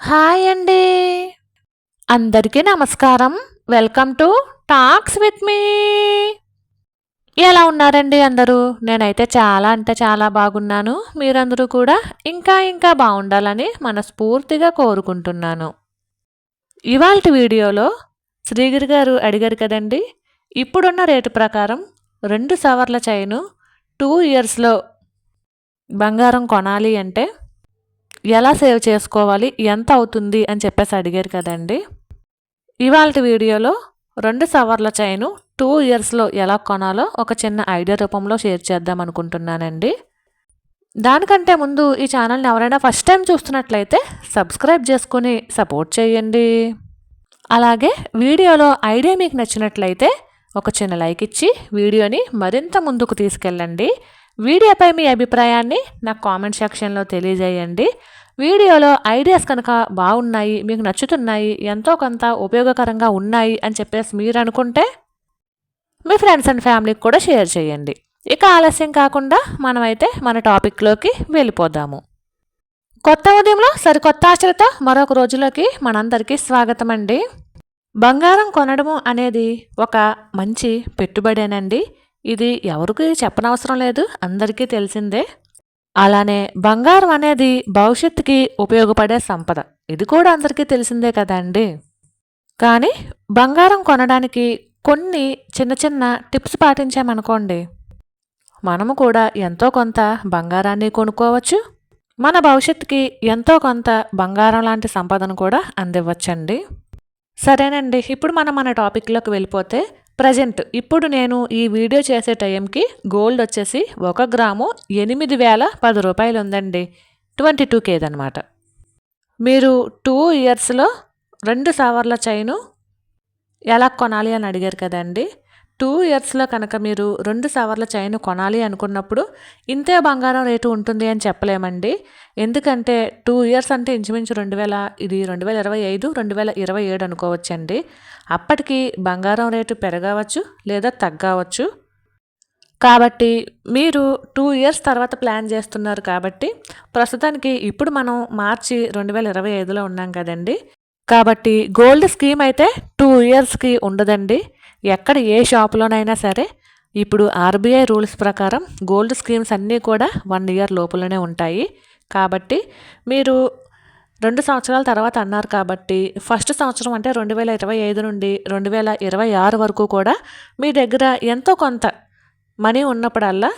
Hi అండి. అందరికీ నమస్కారం. Welcome to talks with me. ఎలా ఉన్నారండి అందరూ? నేనైతే చాలా అంటే చాలా బాగున్నాను. మీరందరూ కూడా ఇంకా ఇంకా బాగుండాలని మనస్ఫూర్తిగా కోరుకుంటున్నాను. ఇవాళ వీడియోలో శ్రీగిరి గారు అడిగారు కదండి ఇప్పుడున్న రేటు ప్రకారం రెండు సవర్ల చైను టూ ఇయర్స్లో బంగారం కొనాలి అంటే ఎలా సేవ్ చేసుకోవాలి? ఎంత అవుతుంది? అని చెప్పేసి అడిగారు కదండి. ఇవాళ వీడియోలో రెండు సవర్ల చైను టూ ఇయర్స్లో ఎలా కొనాలో ఒక చిన్న ఐడియా రూపంలో షేర్ చేద్దాం అనుకుంటున్నానండి. దానికంటే ముందు ఈ ఛానల్ని ఎవరైనా ఫస్ట్ టైం చూస్తున్నట్లయితే సబ్స్క్రైబ్ చేసుకుని సపోర్ట్ చేయండి. అలాగే వీడియోలో ఐడియా మీకు నచ్చినట్లయితే ఒక చిన్న లైక్ ఇచ్చి వీడియోని మరింత ముందుకు తీసుకెళ్ళండి. వీడియోపై మీ అభిప్రాయాన్ని నా కామెంట్ సెక్షన్లో తెలియజేయండి. వీడియోలో ఐడియాస్ కనుక బాగున్నాయి మీకు నచ్చుతున్నాయి ఎంతో కొంత ఉపయోగకరంగా ఉన్నాయి అని చెప్పేసి మీరు అనుకుంటే మీ ఫ్రెండ్స్ అండ్ ఫ్యామిలీకి కూడా షేర్ చేయండి. ఇక ఆలస్యం కాకుండా మనమైతే మన టాపిక్లోకి వెళ్ళిపోదాము. కొత్త ఉదయంలో సరికొత్త ఆశలతో మరొక రోజులోకి మనందరికీ స్వాగతం అండి బంగారం కొనడము అనేది ఒక మంచి పెట్టుబడేనండి. ఇది ఎవరికి చెప్పనవసరం లేదు అందరికీ తెలిసిందే. అలానే బంగారం అనేది భవిష్యత్తుకి ఉపయోగపడే సంపద. ఇది కూడా అందరికీ తెలిసిందే కదండి. కానీ బంగారం కొనడానికి కొన్ని చిన్న చిన్న టిప్స్ పాటించామనుకోండి. మనము కూడా ఎంతో కొంత బంగారాన్ని కొనుక్కోవచ్చు. మన భవిష్యత్తుకి ఎంతో కొంత బంగారం లాంటి సంపదను కూడా అందివ్వచ్చండి. సరేనండి ఇప్పుడు మనం మన టాపిక్లోకి వెళ్ళిపోతే ప్రజెంట్ ఇప్పుడు నేను ఈ వీడియో చేసే టైంకి గోల్డ్ వచ్చేసి ఒక గ్రాము ఎనిమిది వేల పది రూపాయలు ఉందండి. ట్వంటీ టూ కేదనమాట మీరు టూ ఇయర్స్లో రెండు సవర్ల చైను ఎలా కొనాలి అని అడిగారు కదండి? టూ ఇయర్స్లో కనుక మీరు రెండు సవర్ల చైన్ కొనాలి అనుకున్నప్పుడు ఇంతే బంగారం రేటు ఉంటుంది అని చెప్పలేమండి. ఎందుకంటే టూ ఇయర్స్ అంటే ఇంచుమించు రెండు వేల ఇది రెండు వేల ఇరవై ఐదు రెండు వేల ఇరవై ఏడు అనుకోవచ్చండి. అప్పటికి బంగారం రేటు పెరగవచ్చు లేదా తగ్గవచ్చు. కాబట్టి మీరు టూ ఇయర్స్ తర్వాత ప్లాన్ చేస్తున్నారు కాబట్టి ప్రస్తుతానికి ఇప్పుడు మనం మార్చి రెండు వేల ఇరవై ఐదులో ఉన్నాం కదండి. కాబట్టి గోల్డ్ స్కీమ్ అయితే టూ ఇయర్స్కి ఉండదండి. ఎక్కడ ఏ షాప్లోనైనా సరే ఇప్పుడు ఆర్బీఐ రూల్స్ ప్రకారం గోల్డ్ స్కీమ్స్ అన్నీ కూడా వన్ ఇయర్ లోపలనే ఉంటాయి. కాబట్టి మీరు రెండు సంవత్సరాల తర్వాత అన్నారు కాబట్టి ఫస్ట్ సంవత్సరం అంటే రెండు వేల ఇరవై ఐదు నుండి రెండు వేల ఇరవై ఆరు వరకు కూడా మీ దగ్గర ఎంతో కొంత మనీ ఉన్నప్పుడల్లా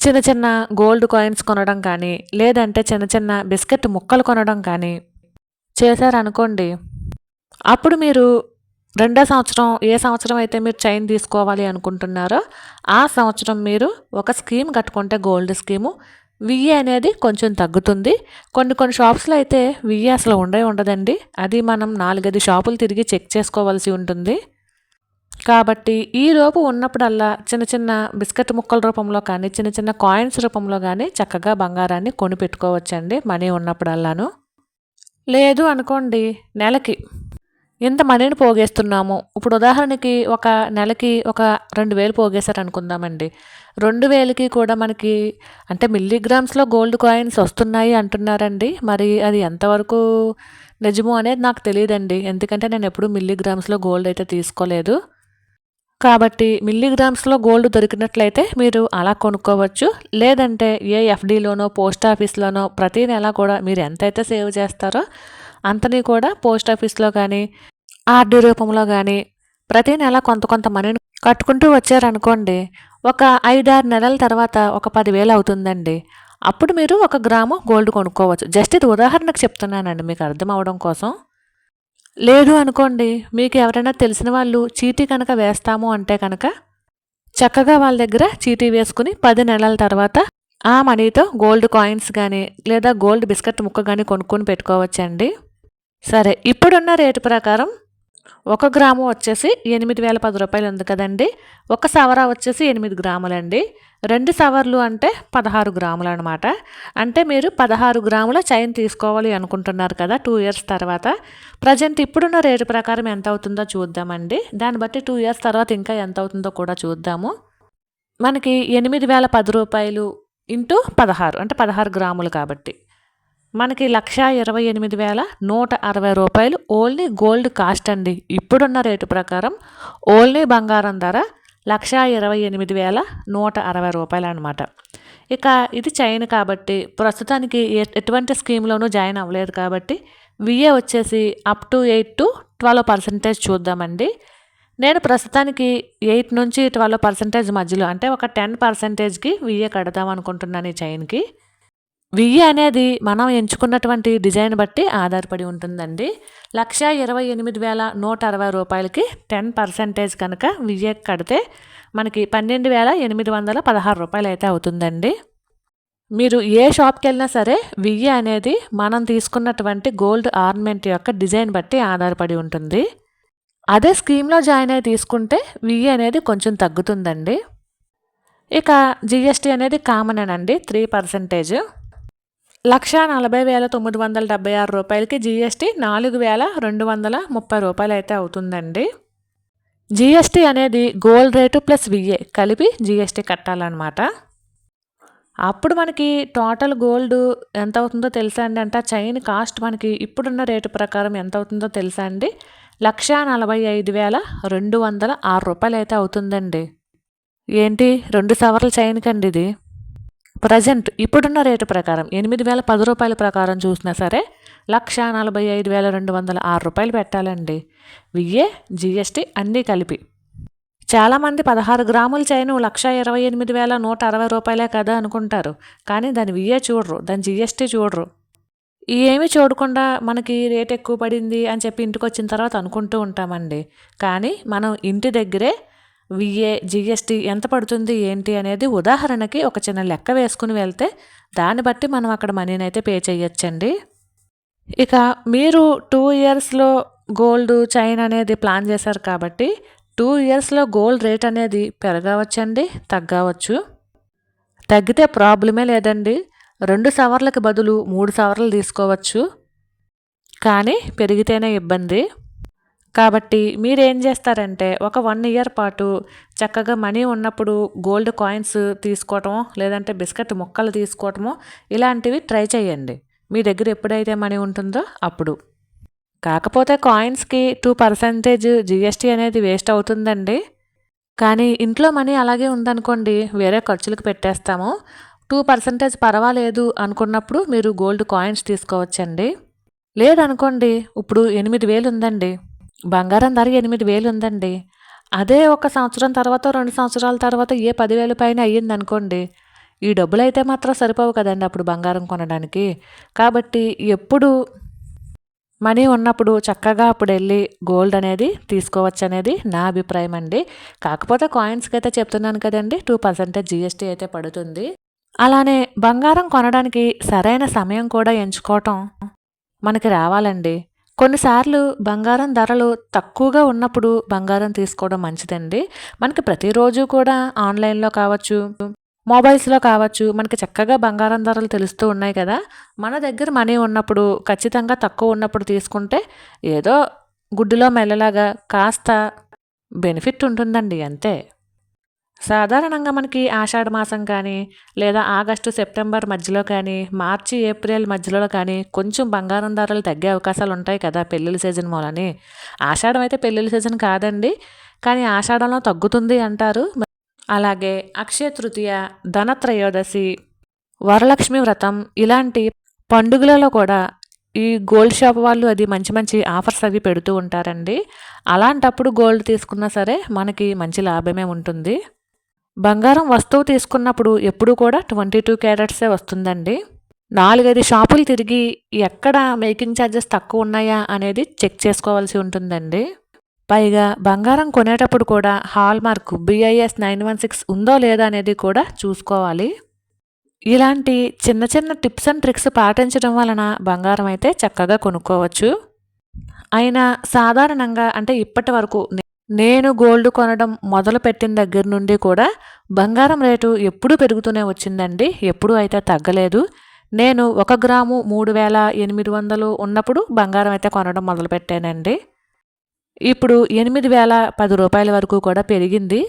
చిన్న చిన్న గోల్డ్ కాయిన్స్ కొనడం కానీ లేదంటే చిన్న చిన్న బిస్కెట్ ముక్కలు కొనడం కానీ చేశారనుకోండి అప్పుడు మీరు రెండో సంవత్సరం ఏ సంవత్సరం అయితే మీరు చైన్ తీసుకోవాలి అనుకుంటున్నారో ఆ సంవత్సరం మీరు ఒక స్కీమ్ కట్టుకుంటే గోల్డ్ స్కీము. విఏ అనేది కొంచెం తగ్గుతుంది. కొన్ని కొన్ని షాప్స్లో అయితే విఏ అసలు ఉండే ఉండదండి. అది మనం నాలుగైదు షాపులు తిరిగి చెక్ చేసుకోవాల్సి ఉంటుంది. కాబట్టి ఈ లోపు ఉన్నప్పుడల్లా చిన్న చిన్న బిస్కెట్ ముక్కల రూపంలో కానీ చిన్న చిన్న కాయిన్స్ రూపంలో కానీ చక్కగా బంగారాన్ని కొనిపెట్టుకోవచ్చండి మనీ ఉన్నప్పుడల్లాను. లేదు అనుకోండి నెలకి ఇంత మనీని పోగేస్తున్నాము? ఇప్పుడు ఉదాహరణకి ఒక నెలకి ఒక రెండు వేలు పోగేశారు అనుకుందామండి రెండు వేలకి కూడా మనకి అంటే మిల్లీగ్రామ్స్లో గోల్డ్ కాయిన్స్ వస్తున్నాయి అంటున్నారండి. మరి అది ఎంతవరకు నిజము అనేది నాకు తెలియదండి. ఎందుకంటే నేను ఎప్పుడు మిల్లీగ్రామ్స్లో గోల్డ్ అయితే తీసుకోలేదు. కాబట్టి మిల్లీగ్రామ్స్లో గోల్డ్ దొరికినట్లయితే మీరు అలా కొనుక్కోవచ్చు. లేదంటే ఏ ఎఫ్డీలోనో పోస్ట్ ఆఫీస్లోనో ప్రతి నెల కూడా మీరు ఎంతైతే సేవ్ చేస్తారో అంతని కూడా పోస్ట్ ఆఫీస్లో కానీ ఆర్డీ రూపంలో కానీ ప్రతి నెల కొంత కొంత మనీని కట్టుకుంటూ వచ్చారనుకోండి ఒక ఐదారు నెలల తర్వాత ఒక పదివేలు అవుతుందండి. అప్పుడు మీరు ఒక గ్రాము గోల్డ్ కొనుక్కోవచ్చు. జస్ట్ ఇది ఉదాహరణకు చెప్తున్నానండి మీకు అర్థం అవడం కోసం. లేదు అనుకోండి మీకు ఎవరైనా తెలిసిన వాళ్ళు చీటీ కనుక వేస్తాము అంటే కనుక చక్కగా వాళ్ళ దగ్గర చీటీ వేసుకుని పది నెలల తర్వాత ఆ మనీతో గోల్డ్ కాయిన్స్ కానీ లేదా గోల్డ్ బిస్కెట్ ముక్క కానీ కొనుక్కొని పెట్టుకోవచ్చండి. సరే ఇప్పుడున్న రేటు ప్రకారం ఒక గ్రాము వచ్చేసి ఎనిమిది వేల పది రూపాయలు ఉంది కదండి. ఒక సవర వచ్చేసి ఎనిమిది గ్రాములండి. రెండు సవర్లు అంటే పదహారు గ్రాములు అనమాట అంటే మీరు పదహారు గ్రాముల చైన్ తీసుకోవాలి అనుకుంటున్నారు కదా టూ ఇయర్స్ తర్వాత. ప్రజెంట్ ఇప్పుడున్న రేటు ప్రకారం ఎంత అవుతుందో చూద్దామండి. దాన్ని బట్టి టూ ఇయర్స్ తర్వాత ఇంకా ఎంత అవుతుందో కూడా చూద్దాము. మనకి ఎనిమిది వేల పది రూపాయలు ఇంటూ పదహారు అంటే పదహారు గ్రాములు కాబట్టి. మనకి లక్ష ఇరవై ఎనిమిది వేల నూట అరవై రూపాయలు ఓన్లీ గోల్డ్ కాస్ట్ అండి. ఇప్పుడున్న రేటు ప్రకారం ఓన్లీ బంగారం ధర లక్ష ఇరవై ఎనిమిది వేల నూట అరవై రూపాయలు అనమాట ఇక ఇది చైన్ కాబట్టి ప్రస్తుతానికి ఎ- ఎటువంటి స్కీమ్లోనూ జాయిన్ అవ్వలేదు కాబట్టి విఏ వచ్చేసి up to eight to twelve percentage చూద్దామండి. నేను ప్రస్తుతానికి ఎయిట్ నుంచి ట్వెల్వ్ పర్సెంటేజ్ మధ్యలో అంటే ఒక టెన్ పర్సెంటేజ్కి విఏ కడదాం అనుకుంటున్నాను ఈ చైన్కి. వెయ్యి అనేది మనం ఎంచుకున్నటువంటి డిజైన్ బట్టి ఆధారపడి ఉంటుందండి. లక్ష ఇరవై ఎనిమిది వేల నూట అరవై రూపాయలకి టెన్ పర్సెంటేజ్ కనుక వెయ్యి కడితే మనకి పన్నెండు వేల ఎనిమిది వందల పదహారు రూపాయలు అయితే అవుతుందండి. మీరు ఏ షాప్కి వెళ్ళినా సరే వెయ్యి అనేది మనం తీసుకున్నటువంటి గోల్డ్ ఆర్నమెంట్ యొక్క డిజైన్ బట్టి ఆధారపడి ఉంటుంది. అదే స్కీమ్లో జాయిన్ అయి తీసుకుంటే వెయ్యి అనేది కొంచెం తగ్గుతుందండి. ఇక జిఎస్టీ అనేది కామన్ అండి త్రీ పర్సెంటేజ్. లక్షా నలభై వేల తొమ్మిది వందల డెబ్బై ఆరు రూపాయలకి జీఎస్టీ నాలుగు వేల రెండు వందల ముప్పై రూపాయలు అయితే అవుతుందండి జీఎస్టీ అనేది గోల్డ్ రేటు ప్లస్ విఏ కలిపి జీఎస్టీ కట్టాలన్నమాట. అప్పుడు మనకి టోటల్ గోల్డ్ ఎంత అవుతుందో తెలుసా అండి? అంటే చైన్ కాస్ట్ మనకి ఇప్పుడున్న రేటు ప్రకారం ఎంత అవుతుందో తెలుసా అండి? లక్ష నలభై ఐదు వేల రెండు వందల ఆరు రూపాయలు అయితే అవుతుందండి. ఏంటి? రెండు సవర్ల చైన్ కండి ఇది. ప్రజెంట్ ఇప్పుడున్న రేటు ప్రకారం ఎనిమిది వేల పది రూపాయల ప్రకారం చూసినా సరే లక్ష నలభై ఐదు వేల రెండు వందల ఆరు రూపాయలు పెట్టాలండి. విఏ జిఎస్టీ అన్నీ కలిపి. చాలామంది పదహారు గ్రాముల చైను లక్ష ఇరవై ఎనిమిది వేల నూట అరవై రూపాయలే కదా అనుకుంటారు. కానీ దాని విఏ చూడరు దాని జిఎస్టీ చూడరు. ఏమి ఏమీ చూడకుండా మనకి రేట్ ఎక్కువ పడింది అని చెప్పి ఇంటికి వచ్చిన తర్వాత అనుకుంటూ ఉంటామండి. కానీ మనం ఇంటి దగ్గరే విఏ జిఎస్టీ ఎంత పడుతుంది ఏంటి అనేది ఉదాహరణకి ఒక చిన్న లెక్క వేసుకుని వెళ్తే దాన్ని బట్టి మనం అక్కడ మనీని అయితే పే చేయొచ్చండి. ఇక మీరు టూ ఇయర్స్లో గోల్డ్ చైన్ అనేది ప్లాన్ చేశారు కాబట్టి టూ ఇయర్స్లో గోల్డ్ రేట్ అనేది పెరగవచ్చండి తగ్గవచ్చు. తగ్గితే ప్రాబ్లమే లేదండి. రెండు సవర్లకు బదులు మూడు సవర్లు తీసుకోవచ్చు. కానీ పెరిగితేనే ఇబ్బంది. కాబట్టి మీరు ఏం చేస్తారంటే ఒక వన్ ఇయర్ పాటు చక్కగా మనీ ఉన్నప్పుడు గోల్డ్ కాయిన్స్ తీసుకోవటమో లేదంటే బిస్కెట్ ముక్కలు తీసుకోవటమో ఇలాంటివి ట్రై చేయండి. మీ దగ్గర ఎప్పుడైతే మనీ ఉంటుందో అప్పుడు. కాకపోతే కాయిన్స్కి టూ పర్సెంటేజ్ జిఎస్టీ అనేది వేస్ట్ అవుతుందండి. కానీ ఇంట్లో మనీ అలాగే ఉందనుకోండి వేరే ఖర్చులకు పెట్టేస్తాము. టూ పర్సెంటేజ్ పర్వాలేదు అనుకున్నప్పుడు మీరు గోల్డ్ కాయిన్స్ తీసుకోవచ్చండి. లేదనుకోండి ఇప్పుడు ఎనిమిది వేలు ఉందండి. బంగారం ధర ఎనిమిది వేలు ఉందండి. అదే ఒక సంవత్సరం తర్వాత రెండు సంవత్సరాల తర్వాత ఏ పదివేల పైన అయ్యింది అనుకోండి ఈ డబ్బులు అయితే మాత్రం సరిపోవు కదండి అప్పుడు బంగారం కొనడానికి. కాబట్టి ఎప్పుడు మనీ ఉన్నప్పుడు చక్కగా అప్పుడు వెళ్ళి గోల్డ్ అనేది తీసుకోవచ్చు అనేది నా అభిప్రాయం అండి. కాకపోతే కాయిన్స్కి అయితే చెప్తున్నాను కదండి టూ పర్సెంటేజ్ జిఎస్టీ అయితే పడుతుంది. అలానే బంగారం కొనడానికి సరైన సమయం కూడా ఎంచుకోవటం మనకి రావాలండి. కొన్నిసార్లు బంగారం ధరలు తక్కువగా ఉన్నప్పుడు బంగారం తీసుకోవడం మంచిదండి. మనకి ప్రతిరోజు కూడా ఆన్లైన్లో కావచ్చు మొబైల్స్లో కావచ్చు మనకి చక్కగా బంగారం ధరలు తెలుస్తూ ఉన్నాయి కదా. మన దగ్గర మనీ ఉన్నప్పుడు ఖచ్చితంగా తక్కువ ఉన్నప్పుడు తీసుకుంటే ఏదో గుడ్డులో మెల్లలాగా కాస్త బెనిఫిట్ ఉంటుందండి అంతే. సాధారణంగా మనకి ఆషాఢ మాసం కానీ లేదా ఆగస్టు సెప్టెంబర్ మధ్యలో కానీ మార్చి ఏప్రిల్ మధ్యలో కానీ కొంచెం బంగారం ధరలు తగ్గే అవకాశాలు ఉంటాయి కదా పెళ్ళిళ్ళ సీజన్ మూలని. ఆషాఢం అయితే పెళ్ళిళ్ళ సీజన్ కాదండి కానీ ఆషాఢంలో తగ్గుతుంది అంటారు. అలాగే అక్షయ తృతీయ ధనత్రయోదశి వరలక్ష్మి వ్రతం ఇలాంటి పండుగలలో కూడా ఈ గోల్డ్ షాప్ వాళ్ళు అది మంచి మంచి ఆఫర్స్ అవి పెడుతూ ఉంటారండి. అలాంటప్పుడు గోల్డ్ తీసుకున్నా సరే మనకి మంచి లాభమే ఉంటుంది. బంగారం వస్తువు తీసుకున్నప్పుడు ఎప్పుడు కూడా ట్వంటీ టూ క్యారెట్సే వస్తుందండి. నాలుగైదు షాపులు తిరిగి ఎక్కడ మేకింగ్ ఛార్జెస్ తక్కువ ఉన్నాయా అనేది చెక్ చేసుకోవాల్సి ఉంటుందండి. పైగా బంగారం కొనేటప్పుడు కూడా hallmark BIS nine one six ఉందో లేదా అనేది కూడా చూసుకోవాలి. ఇలాంటి చిన్న చిన్న టిప్స్ అండ్ ట్రిక్స్ పాటించడం వలన బంగారం అయితే చక్కగా కొనుక్కోవచ్చు. అయినా సాధారణంగా అంటే ఇప్పటి వరకు నేను గోల్డ్ కొనడం మొదలు పెట్టిన దగ్గర నుండి కూడా బంగారం రేటు ఎప్పుడూ పెరుగుతూనే వచ్చిందండి. ఎప్పుడూ అయితే తగ్గలేదు. నేను ఒక గ్రాము మూడు వేల ఎనిమిది వందలు ఉన్నప్పుడు బంగారం అయితే కొనడం మొదలుపెట్టానండి. ఇప్పుడు ఎనిమిది వేల పది రూపాయల వరకు కూడా పెరిగింది.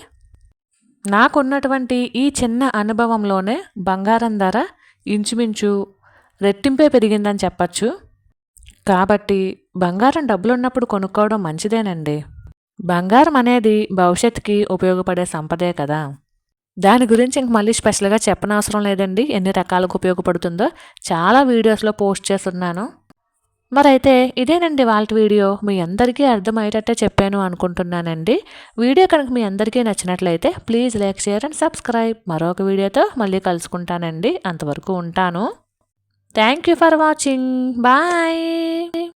నాకున్నటువంటి ఈ చిన్న అనుభవంలోనే బంగారం ధర ఇంచుమించు రెట్టింపే పెరిగిందని చెప్పచ్చు. కాబట్టి బంగారం డబ్బులున్నప్పుడు కొనుక్కోవడం మంచిదేనండి. బంగారం అనేది భవిష్యత్తుకి ఉపయోగపడే సంపదే కదా. దాని గురించి ఇంక మళ్ళీ స్పెషల్గా చెప్పనవసరం లేదండి. ఎన్ని రకాలకు ఉపయోగపడుతుందో చాలా వీడియోస్లో పోస్ట్ చేస్తున్నాను. మరైతే ఇదేనండి వాళ్ళ వీడియో. మీ అందరికీ అర్థమయ్యేటట్టే చెప్పాను అనుకుంటున్నానండి. వీడియో కనుక మీ అందరికీ నచ్చినట్లయితే please like share and subscribe. మరొక వీడియోతో మళ్ళీ కలుసుకుంటానండి. అంతవరకు ఉంటాను. Thank you for watching. Bye.